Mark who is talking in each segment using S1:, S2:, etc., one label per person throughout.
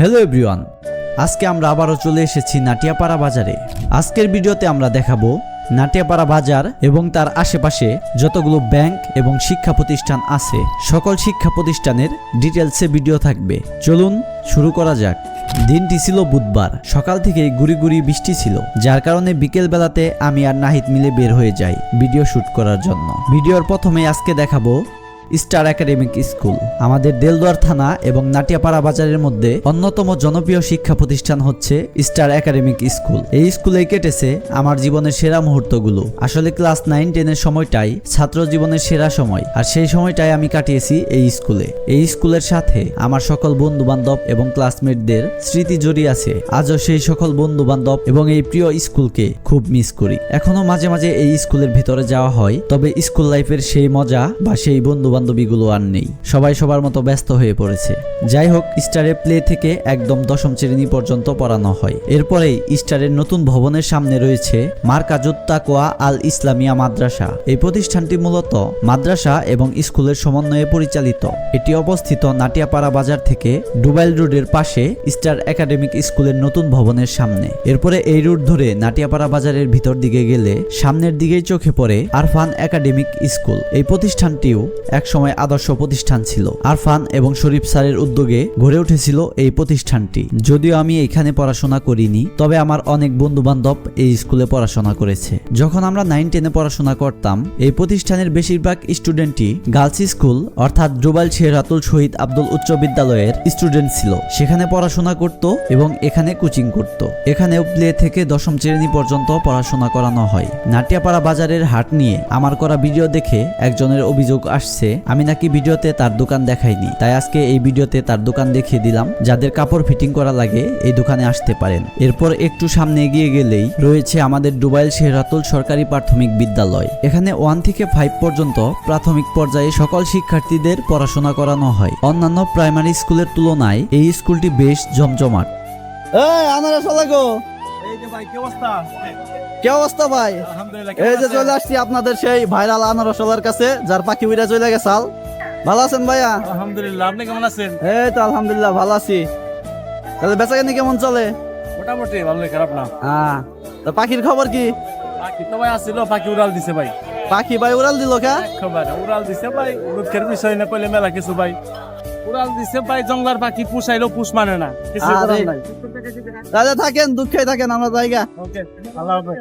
S1: Hello everyone আজকে আমরা আবারও চলে এসেছি নাটিয়াপাড়া বাজারে। আজকের ভিডিওতে আমরা দেখাবো নাটিয়াপাড়া বাজার এবং তার আশেপাশে যতগুলো ব্যাংক এবং শিক্ষা প্রতিষ্ঠান আছে, সকল শিক্ষা প্রতিষ্ঠানের ডিটেলসে ভিডিও থাকবে। চলুন শুরু করা যাক। দিনটি ছিল বুধবার, সকাল থেকে গুড়ি গুড়ি বৃষ্টি ছিল, যার কারণে বিকেল বেলাতে আমি আর নাহিদ মিলে বের হয়ে যাই ভিডিও শুট করার জন্য। ভিডিওর প্রথমে আজকে দেখাবো স্টার একাডেমিক স্কুল। আমাদের দেলদুয়ার থানা এবং নাটিয়াপাড়া বাজারের মধ্যে অন্যতম জনপ্রিয় শিক্ষা প্রতিষ্ঠান হচ্ছে স্টার একাডেমিক স্কুল। এই স্কুলে কেটেছে আমার জীবনের সেরা মুহূর্তগুলো। আসলে ক্লাস নাইন, টেনের সময়টাই ছাত্র জীবনের সেরা সময়, আর সেই সময়টাই আমি কাটিয়েছি এই স্কুলে। এই স্কুলের সাথে আমার সকল বন্ধু বান্ধব এবং ক্লাসমেটদের স্মৃতি জড়িয়ে আছে। আজও সেই সকল বন্ধু বান্ধব এবং এই প্রিয় স্কুলকে খুব মিস করি। এখনও মাঝে মাঝে এই স্কুলের ভিতরে যাওয়া হয়, তবে স্কুল লাইফের সেই মজা বা সেই বন্ধু বান্ধবীগুলো আর নেই। সবাই সবার মতো ব্যস্ত হয়ে পড়েছে। যাই হোক স্টারে প্লে থেকে একদম দশম শ্রেণি পর্যন্ত পড়ানো হয়। এরপরেই স্টারের নতুন ভবনের সামনে রয়েছে মার্কাজুত্তাকোয়া আল ইসলামিয়া মাদ্রাসা। এই প্রতিষ্ঠানটি মূলত মাদ্রাসা এবং স্কুলের সমন্বয়ে পরিচালিত। এটি অবস্থিত নাটিয়াপাড়া বাজার থেকে ডুবাইল রোডের পাশে স্টার একাডেমিক স্কুলের নতুন ভবনের সামনে। এরপরে এই রুট ধরে নাটিয়াপাড়া বাজারের ভিতর দিকে গেলে সামনের দিকেই চোখে পড়ে আরফান একাডেমিক স্কুল। এই প্রতিষ্ঠানটিও একসময় আদর্শ প্রতিষ্ঠান ছিল। আরফান এবং শরীফ স্যারের উদ্যোগে গড়ে উঠেছিল এই প্রতিষ্ঠানটি। যদিও আমি এখানে পড়াশোনা করিনি, তবে আমার অনেক বন্ধু বান্ধব এই স্কুলে পড়াশোনা করেছে। যখন আমরা নাইন টেনে পড়াশোনা করতাম, এই প্রতিষ্ঠানের বেশিরভাগ স্টুডেন্টই গার্লস স্কুল, অর্থাৎ ডুবাইল শেহরাতুল শহীদ আব্দুল উচ্চ বিদ্যালয়ের স্টুডেন্ট ছিল। সেখানে পড়াশোনা করত এবং এখানে কোচিং করত। এখানেও প্লে থেকে দশম শ্রেণি পর্যন্ত পড়াশোনা করানো হয়। নাটিয়াপাড়া বাজারের হাট নিয়ে আমার করা ভিডিও দেখে একজনের অভিযোগ আসছে আমি নাকি ভিডিওতে তার দোকান দেখাইনি, তাই আজকে এই ভিডিওতে তার দোকান দেখিয়ে দিলাম, যাদের কাপড় ফিটিং করা লাগে এই দোকানে আসতে পারেন। এরপর একটু সামনে এগিয়ে গেলেই রয়েছে আমাদের ডুবাইল শেহরাতুল সরকারি প্রাথমিক বিদ্যালয়। এখানে ওয়ান থেকে ফাইভ পর্যন্ত প্রাথমিক পর্যায়ে সকল শিক্ষার্থীদের পড়াশোনা করানো হয়। অন্যান্য প্রাইমারি স্কুলের তুলনায় এই স্কুলটি বেশ জমজমাট।
S2: কি অবস্থা?
S3: ভাই? এই যে চলে আসছি আপনাদের সেই ভাইরাল আনারসলার কাছে যার পাখি উইরা চলে গেছাল ভালো আছেন ভাইয়া?
S2: আলহামদুলিল্লাহ আপনি কেমন আছেন?
S3: এই তো আলহামদুলিল্লাহ ভালো আছি। তাহলে বেচাকেনি কেমন চলে?
S2: মোটামুটি ভালো খারাপ না।
S3: হ্যাঁ তো পাখির খবর কি?
S2: পাখি তো ভাই আসছিল পাখি উড়াল দিছে ভাই।
S3: পাখি ভাই উড়াল দিল কা?
S2: খবর উড়াল দিছে ভাই দুঃখের বিষয় না কইলে মেলা কিছু ভাই। উড়াল দিছে ভাই জঙ্গলার পাখি পুষাইলো পুষ মানে না। কিছু করার নাই।
S3: রাজা থাকেন দুঃখে থাকেন আমরা জায়গা।
S2: ওকে আল্লাহ হাফেজ।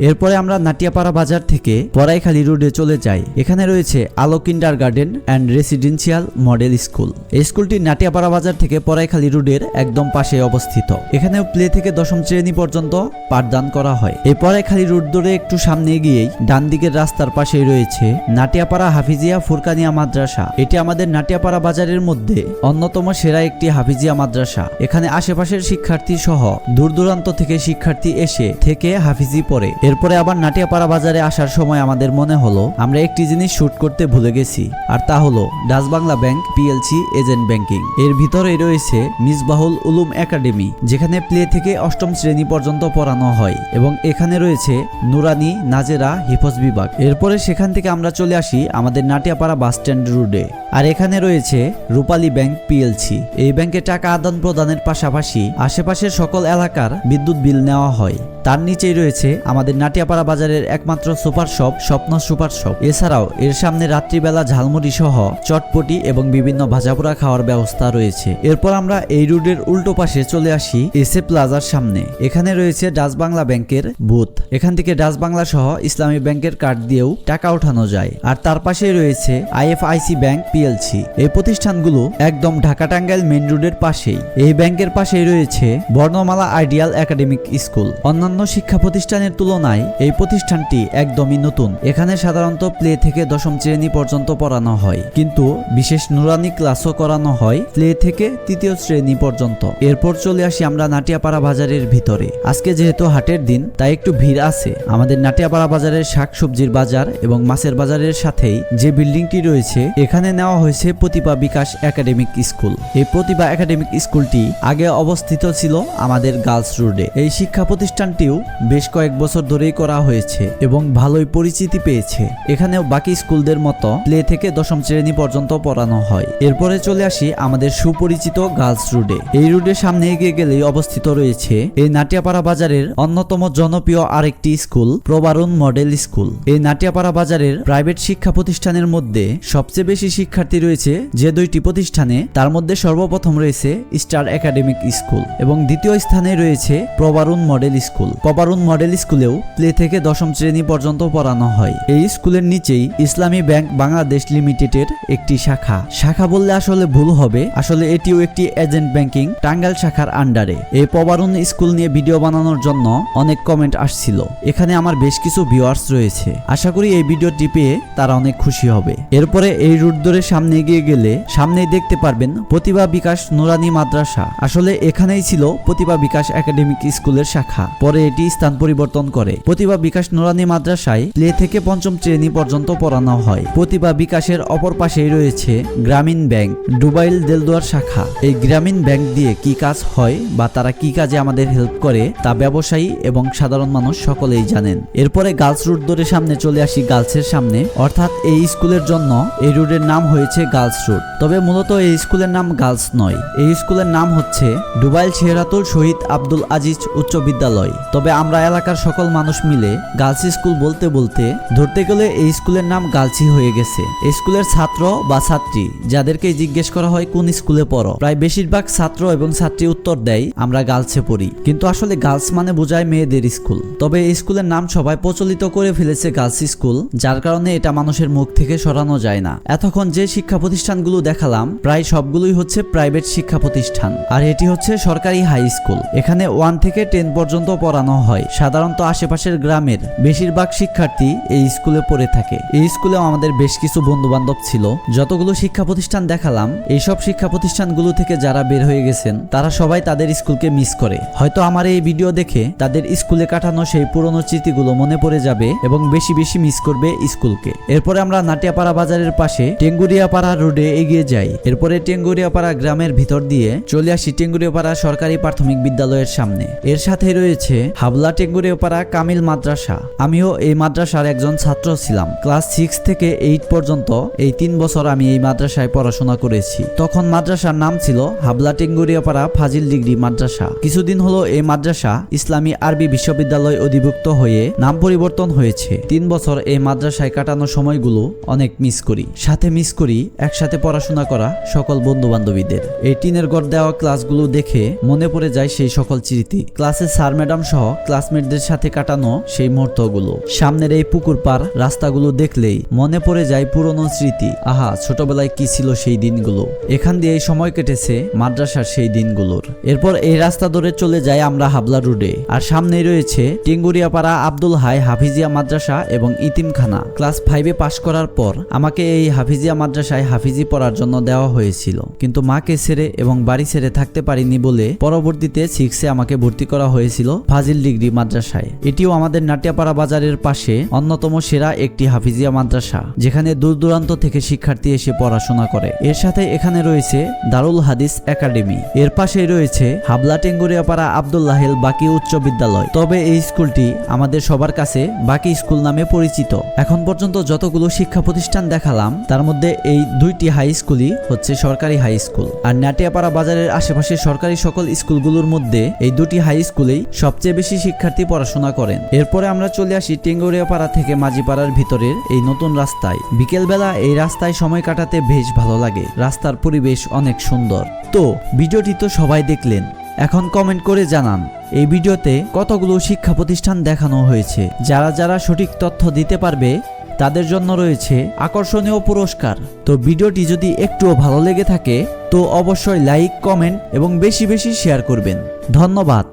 S1: এরপরে আমরা নাটিয়াপাড়া বাজার থেকে পরাইখালী রোডে চলে যাই। এখানে রয়েছে Alo kindergarten and residential model school. এই স্কুলটি নাটিয়াপাড়া বাজার থেকে পরাইখালী রোডের একদম পাশে অবস্থিত। এখানেও প্লে থেকে দশম শ্রেণি পর্যন্ত পাঠদান করা হয়। এই পরাইখালী রোড ধরে একটু সামনে গিয়েই ডান দিকের রাস্তার পাশেই রয়েছে নাটিয়াপাড়া হাফিজিয়া ফুরকানিয়া মাদ্রাসা। এটি আমাদের নাটিয়াপাড়া বাজারের মধ্যে অন্যতম সেরা একটি হাফিজিয়া মাদ্রাসা। এখানে আশেপাশের শিক্ষার্থী সহ দূর দূরান্ত থেকে শিক্ষার্থী এসে থেকে হাফিজি পড়ে। এরপরে আবার নাটিয়াপাড়া বাজারে আসার সময় আমাদের মনে হলো, আমরা একটি জিনিস শুট করতে ভুলে গেছি, আর তা হলো Dutch Bangla bank PLC agent banking. এর ভিতরে রয়েছে মিসবাহুল উলুম একাডেমি, যেখানে প্লে থেকে অষ্টম শ্রেণি পর্যন্ত পড়ানো হয়, এবং এখানে রয়েছে নুরানি নাজেরা হিফজ বিভাগ। এরপরে সেখান থেকে আমরা চলে আসি আমাদের নাটিয়াপাড়া বাস স্ট্যান্ড রোডে আর এখানে রয়েছে রূপালী ব্যাংক পিএলসি। এই ব্যাংকে টাকা আদান প্রদানের পাশাপাশি আশেপাশের সকল এলাকার বিদ্যুৎ বিল নেওয়া হয়। তার নিচেই রয়েছে আমাদের নাটিয়াপাড়া বাজারের একমাত্র super shop, Shwapno super shop. এছাড়াও এর সামনে রাত্রিবেলা ঝালমুড়ি সহ চটপটি এবং বিভিন্ন ভাজাপোড়া খাওয়ার ব্যবস্থা রয়েছে। এরপর আমরা এই রোডের উল্টো পাশে চলে আসি এসএ প্লাজার সামনে। এখানে রয়েছে ডাচ বাংলা ব্যাংকের বুথ। এখান থেকে ডাচ বাংলা সহ ইসলামী ব্যাংকের কার্ড দিয়েও টাকা ওঠানো যায়। আর তার পাশেই রয়েছে আইএফআইসি ব্যাংক পিএলসি। এই প্রতিষ্ঠানগুলো একদম ঢাকা টাঙ্গাইল মেন রোডের পাশেই। এই ব্যাংকের পাশেই রয়েছে বর্ণমালা আইডিয়াল একাডেমিক স্কুল। অন্যান্য শিক্ষা প্রতিষ্ঠানের তুলনায় এই প্রতিষ্ঠানটি একদমই নতুন। এখানে সাধারণত প্লে থেকে দশম শ্রেণি পর্যন্ত পড়ানো হয়। কিন্তু বিশেষ নুরানি ক্লাসও করানো হয় প্লে থেকে তৃতীয় শ্রেণি পর্যন্ত। এরপর চলে আসি আমরা নাটিয়াপাড়া বাজারের ভিতরে। আজকে যেহেতু হাটের দিন, তাই একটু ভিড় আছে। আমাদের নাটিয়াপাড়া বাজারের শাকসবজির বাজার এবং মাছের বাজারের সাথেই যে বিল্ডিংটি রয়েছে, এখানে নেওয়া হয়েছে প্রতিভা বিকাশ একাডেমিক স্কুল। এই প্রতিভা একাডেমিক স্কুলটি আগে অবস্থিত ছিল আমাদের গার্লস রোডে। এই শিক্ষা প্রতিষ্ঠানটি স্কুলটিও বেশ কয়েক বছর ধরেই করা হয়েছে এবং ভালোই পরিচিতি পেয়েছে। এখানেও বাকি স্কুলদের মতো প্লে থেকে দশম শ্রেণি পর্যন্ত পড়ানো হয়। এরপরে চলে আসি আমাদের সুপরিচিত গার্লস রোডে। এই রোডের সামনে এগিয়ে গেলেই অবস্থিত রয়েছে এই নাটিয়াপাড়া বাজারের অন্যতম জনপ্রিয় আরেকটি স্কুল, প্রবারুণ মডেল স্কুল। এই নাটিয়াপাড়া বাজারের প্রাইভেট শিক্ষা প্রতিষ্ঠানের মধ্যে সবচেয়ে বেশি শিক্ষার্থী রয়েছে যে দুইটি প্রতিষ্ঠানে। তার মধ্যে সর্বপ্রথম রয়েছে স্টার একাডেমিক স্কুল এবং দ্বিতীয় স্থানে রয়েছে Probarun model school. Probarun model স্কুলেও প্লে থেকে দশম শ্রেণি পর্যন্ত পড়ানো হয়। এই স্কুলের নিচেই ইসলামী ব্যাংক বাংলাদেশ লিমিটেডের একটি শাখা। শাখা বললে আসলে ভুল হবে। আসলে এটিও একটি এজেন্ট ব্যাংকিং টাঙ্গাইল শাখার আন্ডারে। এই প্রবারুণ স্কুল নিয়ে ভিডিও বানানোর জন্য অনেক কমেন্ট আসছিল। এখানে আমার বেশ কিছু ভিউয়ার্স রয়েছে। আশা করি এই ভিডিওটি পেয়ে তারা অনেক খুশি হবে। এরপরে এই রুট ধরে সামনে এগিয়ে গেলে সামনেই দেখতে পারবেন প্রতিভা বিকাশ নুরানি মাদ্রাসা। আসলে এখানেই ছিল প্রতিভা বিকাশ একাডেমিক স্কুলের শাখা। পরে এটি স্থান পরিবর্তন করে। প্রতিভা বিকাশ নুরানি মাদ্রাসায় প্লে থেকে পঞ্চম শ্রেণি পর্যন্ত পড়ানো হয়। প্রতিভা বিকাশের অপর পাশেই রয়েছে গ্রামীণ ব্যাংক ডুবাইল দেলদুয়ার শাখা। এই গ্রামীণ ব্যাংক দিয়ে কি কাজ হয় বা তারা কি কাজে আমাদের হেল্প করে তা ব্যবসায়ী এবং সাধারণ মানুষ সকলেই জানেন। এরপরে গার্লস রুট ধরে সামনে চলে আসি গার্লসের সামনে। অর্থাৎ এই স্কুলের জন্য এই রুটের নাম হয়েছে গার্লস রুট। তবে মূলত এই স্কুলের নাম গার্লস নয়। এই স্কুলের নাম হচ্ছে ডুবাইল শেহরাতুল শহীদ আব্দুল আজিজ উচ্চ বিদ্যালয়। তবে আমরা এলাকার সকল মানুষ মিলে গার্লস স্কুল বলতে বলতে ধরতে গেলে এই স্কুলের নাম গার্লসই হয়ে গেছে। স্কুলের ছাত্র বা ছাত্রী যাদেরকে জিজ্ঞেস করা হয় কোন স্কুলে পড়ো, প্রায় বেশিরভাগ ছাত্র এবং ছাত্রী উত্তর দেয়, আমরা গার্লসে পড়ি। কিন্তু আসলে গার্লস মানে বোঝায় মেয়েদের স্কুল। তবে এই স্কুলের নাম সবাই প্রচলিত করে ফেলেছে গার্লস স্কুল, যার কারণে এটা মানুষের মুখ থেকে সরানো যায় না। এতক্ষণ যে শিক্ষা প্রতিষ্ঠানগুলো দেখালাম, প্রায় সবগুলোই হচ্ছে প্রাইভেট শিক্ষা প্রতিষ্ঠান। আর এটি হচ্ছে সরকারি হাই স্কুল। এখানে ওয়ান থেকে টেন পর্যন্ত পড়ানো হয়। সাধারণত আশেপাশের গ্রামের বেশিরভাগ শিক্ষার্থী এই স্কুলে পড়ে থাকে। এই স্কুলেও আমাদের বেশ কিছু বন্ধু বান্ধব ছিল। যতগুলো শিক্ষা প্রতিষ্ঠান দেখালাম, এইসব শিক্ষা প্রতিষ্ঠানগুলো থেকে যারা বের হয়ে গেছেন, তারা সবাই তাদের স্কুলকে মিস করে। হয়তো আমার এই ভিডিও দেখে তাদের স্কুলে কাটানো সেই পুরনো স্মৃতিগুলো মনে পড়ে যাবে এবং বেশি বেশি মিস করবে স্কুলকে। এরপরে আমরা নাটিয়াপাড়া বাজারের পাশে টেঙ্গুরিয়াপাড়া রোডে এগিয়ে যাই। এরপরে টেঙ্গুরিয়াপাড়া গ্রামের ভিতর দিয়ে চলে আসি টেঙ্গুরিয়াপাড়া সরকারি প্রাথমিক বিদ্যালয়ের সামনে। এর সাথে রয়েছে হাবলা টেঙ্গুরিয়াপাড়া কামিল মাদ্রাসা। আমিও এই মাদ্রাসার একজন ছাত্র ছিলাম। ক্লাস সিক্স থেকে এইট পর্যন্ত এই তিন বছর আমি এই মাদ্রাসায় পড়াশোনা করেছি। তখন মাদ্রাসার নাম ছিল হাবলা টেঙ্গুরিয়াপাড়া ফাজিল ডিগ্রি মাদ্রাসা। কিছুদিন হলো এই মাদ্রাসা ইসলামী আরবি বিশ্ববিদ্যালয় অধিভুক্ত হয়ে নাম পরিবর্তন হয়েছে। তিন বছর এই মাদ্রাসায় কাটানো সময়গুলো অনেক মিস করি। সাথে মিস করি একসাথে পড়াশোনা করা সকল বন্ধু বান্ধবীদের এই টিনের গড় দেওয়া ক্লাসগুলো দেখে মনে পড়ে যায় সেই সকল স্মৃতি। ক্লাসে স্যার, ম্যাডাম সহ ক্লাসমেটদের সাথে কাটানো সেই মুহূর্তগুলো। সামনের এই পুকুর পার রাস্তাগুলো দেখলেই মনে পড়ে যায় পুরনো স্মৃতি। আহা, ছোটবেলায় কি ছিল সেই দিনগুলো? এখান দিয়ে সময় কেটেছে মাদ্রাসার সেই দিনগুলোর। এরপর এই রাস্তা ধরে চলে যায় আমরা হাবলা রোডে। আর সামনেই রয়েছে টেঙ্গুরিয়াপাড়া আব্দুল হাই হাফিজিয়া মাদ্রাসা এবং ইতিমখানা। ক্লাস ফাইভে পাশ করার পর আমাকে এই হাফিজিয়া মাদ্রাসায় হাফিজি পড়ার জন্য দেওয়া হয়েছিল। কিন্তু মাকে ছেড়ে এবং বাড়ি ছেড়ে থাকতে পারিনি বলে পরবর্তীতে সিক্সে আমাকে ভর্তি করা হয়েছিল। ফাজিল ডিগ্রি মাদ্রাসায়। এটিও আমাদের নাটিয়াপাড়া বাজারের পাশে অন্যতম সেরা একটি হাফিজিয়া মাদ্রাসা, যেখানে দূর দূরান্ত থেকে শিক্ষার্থী এসে পড়াশোনা করে। এর সাথে এখানে রয়েছে দারুল হাদিস একাডেমি। এর পাশে রয়েছে হাবলা টেঙ্গুরিয়াপাড়া আবদুল্লাহেল বাকি উচ্চ বিদ্যালয়। তবে এই স্কুলটি আমাদের সবার কাছে বাকি স্কুল নামে পরিচিত। এখন পর্যন্ত যতগুলো শিক্ষা প্রতিষ্ঠান দেখালাম, তার মধ্যে এই দুইটি হাই স্কুলই হচ্ছে সরকারি হাই স্কুল। আর নাটিয়াপাড়া বাজারের আশেপাশে সরকারি সকল স্কুলগুলোর মধ্যে এই দুটি হাই স্কুলেই সবচেয়ে বেশি শিক্ষার্থী পড়াশোনা করেন। এরপরে আমরা চলে আসি টেঙ্গুরিয়াপাড়া থেকে মাঝিপাড়ার ভিতরের এই নতুন রাস্তায়। বিকেলবেলা এই রাস্তায় সময় কাটাতে বেশ ভালো লাগে। রাস্তার পরিবেশ অনেক সুন্দর। তো, ভিডিওটি তো সবাই দেখলেন। এখন কমেন্ট করে জানান, এই ভিডিওতে কতগুলো শিক্ষা প্রতিষ্ঠান দেখানো হয়েছে? যারা যারা সঠিক তথ্য দিতে পারবে, তাদের জন্য রয়েছে আকর্ষণীয় পুরস্কার। তো, ভিডিওটি যদি একটুও ভালো লেগে থাকে, তো অবশ্যই লাইক কমেন্ট এবং বেশি বেশি শেয়ার করবেন। ধন্যবাদ।